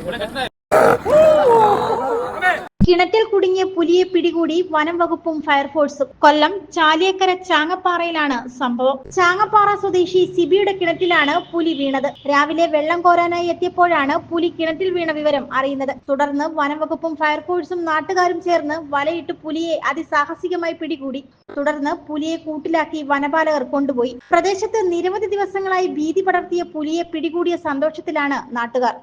കിണറ്റിൽ കുടുങ്ങിയ പുലിയെ പിടികൂടി വനം വകുപ്പും ഫയർഫോഴ്സും. കൊല്ലം ചാലിയക്കര ചാങ്ങപ്പാറയിലാണ് സംഭവം. ചാങ്ങപ്പാറ സ്വദേശി സിബിയുടെ കിണറ്റിലാണ് പുലി വീണത്. രാവിലെ വെള്ളം കോരാനായി എത്തിയപ്പോഴാണ് പുലി കിണറ്റിൽ വീണ വിവരം അറിയുന്നത്. തുടർന്ന് വനം വകുപ്പും ഫയർഫോഴ്സും നാട്ടുകാരും ചേർന്ന് വലയിട്ട് പുലിയെ അതിസാഹസികമായി പിടികൂടി. തുടർന്ന് പുലിയെ കൂട്ടിലാക്കി വനപാലകർ കൊണ്ടുപോയി. പ്രദേശത്ത് നിരവധി ദിവസങ്ങളായി ഭീതി പടർത്തിയ പുലിയെ പിടികൂടിയ സന്തോഷത്തിലാണ് നാട്ടുകാർ.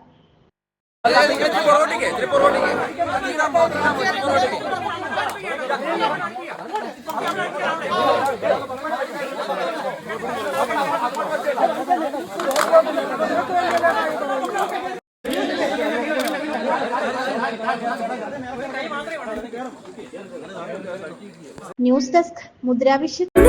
News desk മുദ്രാവിഷ്യ